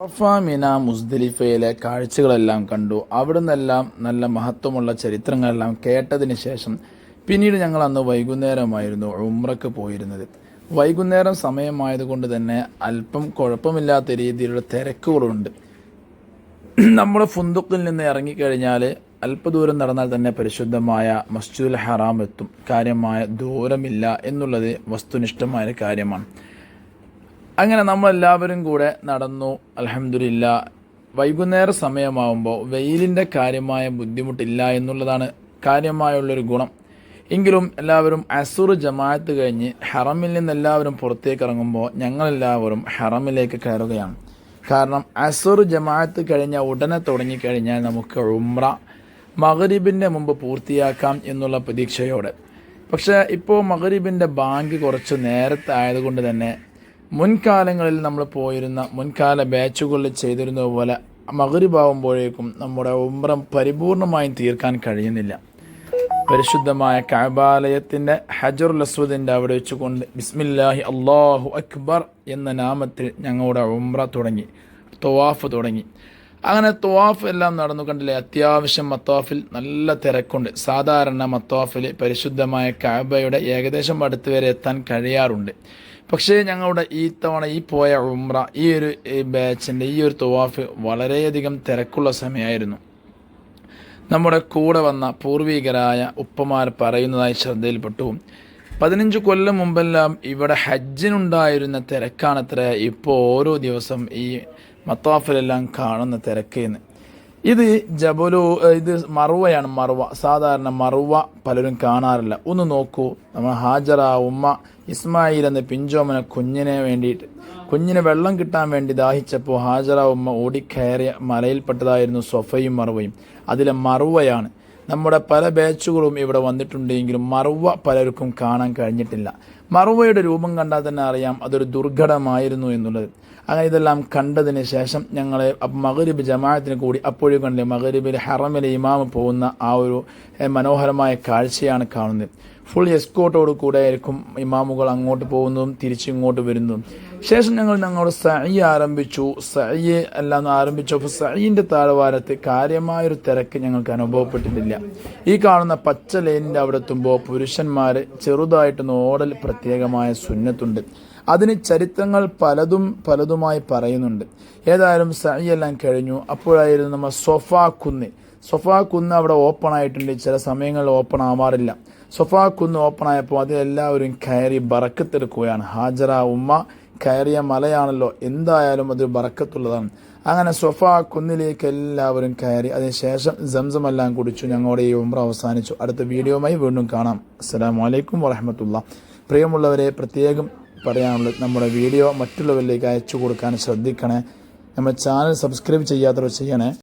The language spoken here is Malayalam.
അറഫ മിന മുസ്ദലിഫയിലെ കാഴ്ചകളെല്ലാം കണ്ടു. അവിടുന്നെല്ലാം നല്ല മഹത്വമുള്ള ചരിത്രങ്ങളെല്ലാം കേട്ടതിന് ശേഷം പിന്നീട് ഞങ്ങൾ അന്ന് വൈകുന്നേരമായിരുന്നു ഉമ്രക്ക് പോയിരുന്നത്. വൈകുന്നേരം സമയമായതുകൊണ്ട് തന്നെ അല്പം കുഴപ്പമില്ലാത്ത രീതിയിലുള്ള തിരക്കുകളുണ്ട്. നമ്മൾ ഫുന്തുക്കിൽ നിന്ന് ഇറങ്ങിക്കഴിഞ്ഞാൽ അല്പദൂരം നടന്നാൽ തന്നെ പരിശുദ്ധമായ മസ്ജിദുൽ ഹറാം എത്തും. കാര്യമായ ദൂരമില്ല എന്നുള്ളത് വസ്തുനിഷ്ഠമായ കാര്യമാണ്. അങ്ങനെ നമ്മളെല്ലാവരും കൂടെ നടന്നു. അലഹമില്ല വൈകുന്നേര സമയമാവുമ്പോൾ വെയിലിന്റെ കാര്യമായ ബുദ്ധിമുട്ടില്ല എന്നുള്ളതാണ് കാര്യമായുള്ളൊരു ഗുണം. എങ്കിലും എല്ലാവരും അസുർ ജമാഅത്ത് കഴിഞ്ഞ് ഹറമിൽ നിന്ന് എല്ലാവരും പുറത്തേക്ക് ഇറങ്ങുമ്പോൾ ഞങ്ങളെല്ലാവരും ഹറമിലേക്ക് കയറുകയാണ്. കാരണം അസുർ ജമാഅത്ത് കഴിഞ്ഞ ഉടനെ തുടങ്ങിക്കഴിഞ്ഞാൽ നമുക്ക് ഉമ്ര മഹരീബിന്റെ മുമ്പ് പൂർത്തിയാക്കാം എന്നുള്ള പ്രതീക്ഷയോടെ. പക്ഷേ ഇപ്പോൾ മഹരീബിന്റെ ബാങ്ക് കുറച്ച് നേരത്തെ ആയതുകൊണ്ട് തന്നെ മുൻകാലങ്ങളിൽ നമ്മൾ പോയിരുന്ന മുൻകാല ബാച്ചുകളിൽ ചെയ്തിരുന്നത് പോലെ മകരിബാവുമ്പോഴേക്കും നമ്മുടെ ഉംറം പരിപൂർണമായും തീർക്കാൻ കഴിയുന്നില്ല. പരിശുദ്ധമായ കബാലയത്തിന്റെ ഹജറുൽ അസ്വദിന്റെ അവിടെ വെച്ചുകൊണ്ട് ബിസ്മില്ലാഹി അള്ളാഹു അക്ബർ എന്ന നാമത്തിൽ ഞങ്ങളുടെ ഉംറ തുടങ്ങി തൊവാഫ് തുടങ്ങി. അങ്ങനെ തൊവാഫ് എല്ലാം നടന്നു കണ്ടില്ലേ? അത്യാവശ്യം മത്തോഫിൽ നല്ല തിരക്കുണ്ട്. സാധാരണ മത്തോഫിൽ പരിശുദ്ധമായ കാബയുടെ ഏകദേശം അടുത്ത് വരെ എത്താൻ കഴിയാറുണ്ട്. പക്ഷേ ഞങ്ങളുടെ ഈ തവണ ഈ പോയ ഉംറ ഈ ഒരു ബാച്ചിന്റെ ഈ ഒരു തൊവാഫ് വളരെയധികം തിരക്കുള്ള സമയമായിരുന്നു. നമ്മുടെ കൂടെ വന്ന പൂർവികരായ ഉപ്പമാർ പറയുന്നതായി ശ്രദ്ധയിൽപ്പെട്ടു. പതിനഞ്ച് കൊല്ലം മുമ്പെല്ലാം ഇവിടെ ഹജ്ജിനുണ്ടായിരുന്ന തിരക്കാണത്ര. ഇപ്പോൾ ഓരോ ദിവസം ഈ മത്താഫിലെല്ലാം കാണുന്ന തിരക്ക് എന്ന് ഇത് ജബലു ഇത് മറുവയാണ് മറുവ. സാധാരണ മറുവ പലരും കാണാറില്ല. ഒന്ന് നോക്കൂ. നമ്മൾ ഹാജറ ഉമ്മ ഇസ്മായിൽ എന്ന പിഞ്ചോമന കുഞ്ഞിനെ വേണ്ടിയിട്ട്. കുഞ്ഞിന് വെള്ളം കിട്ടാൻ വേണ്ടി ദാഹിച്ചപ്പോൾ ഹാജറ ഉമ്മ ഓടിക്കയറിയ മലയിൽപ്പെട്ടതായിരുന്നു സൊഫയും മറുവയും. അതിലെ മറുവയാണ്. നമ്മുടെ പല ബാച്ചുകളും ഇവിടെ വന്നിട്ടുണ്ടെങ്കിലും മറുവ പലർക്കും കാണാൻ കഴിഞ്ഞിട്ടില്ല. മറുവയുടെ രൂപം കണ്ടാൽ തന്നെ അറിയാം അതൊരു ദുർഘടമായിരുന്നു എന്നുള്ളത്. അങ്ങനെ ഇതെല്ലാം കണ്ടതിന് ശേഷം ഞങ്ങൾ മകരീബ് ജമാഅത്തിന് കൂടി അപ്പോഴും കണ്ടില്ല മകരീബിൽ ഹറമിലെ ഇമാമ് പോകുന്ന ആ ഒരു മനോഹരമായ കാഴ്ചയാണ് കാണുന്നത്. ഫുൾ എസ്കോട്ടോട് കൂടെ ആയിരിക്കും ഇമാമുകൾ അങ്ങോട്ട് പോകുന്നതും തിരിച്ചിങ്ങോട്ട് വരുന്നതും. ശേഷം ഞങ്ങൾ ഞങ്ങളുടെ സൈ ആരംഭിച്ചു. സൈ എല്ലാം ആരംഭിച്ചപ്പോൾ സൈന്റെ താഴ്വാരത്ത് കാര്യമായൊരു തിരക്ക് ഞങ്ങൾക്ക് അനുഭവപ്പെട്ടിട്ടില്ല. ഈ കാണുന്ന പച്ച ലൈനിന്റെ അവിടെ എത്തുമ്പോൾ പുരുഷന്മാർ ചെറുതായിട്ട് നോടൽ പ്രത്യേകമായ സുന്നത്തുണ്ട്. അതിന് ചരിത്രങ്ങൾ പലതും പലതുമായി പറയുന്നുണ്ട്. ഏതായാലും സൈ എല്ലാം കഴിഞ്ഞു. അപ്പോഴായിരുന്നു നമ്മൾ സൊഫാ കുന്ന് സൊഫാ കുന്ന് അവിടെ ഓപ്പൺ ആയിട്ടുണ്ട്. ചില സമയങ്ങളിൽ ഓപ്പൺ ആവാറില്ല. സൊഫാ കുന്ന് ഓപ്പൺ ആയപ്പോൾ അതിലെല്ലാവരും കയറി ബറക്കത്തെടുക്കുകയാണ്. ഹാജറ ഉമ്മ കയറിയ മലയാണല്ലോ. എന്തായാലും അത് ബറക്കത്തുള്ളതാണ്. അങ്ങനെ സൊഫാ കുന്നിലേക്ക് എല്ലാവരും കയറി. അതിനുശേഷം സംസം എല്ലാം കുടിച്ചു. ഞങ്ങളുടെ ഈ ഉമ്ര അവസാനിച്ചു. അടുത്ത വീഡിയോയുമായി വീണ്ടും കാണാം. അസ്സാം വലൈക്കും വറഹമത്തുള്ള. പ്രിയമുള്ളവരെ പ്രത്യേകം പറയാനുള്ളത് നമ്മുടെ വീഡിയോ മറ്റുള്ളവരിലേക്ക് അയച്ചു കൊടുക്കാൻ ശ്രദ്ധിക്കണേ. നമ്മുടെ ചാനൽ സബ്സ്ക്രൈബ് ചെയ്യാത്തവർ ചെയ്യണേ.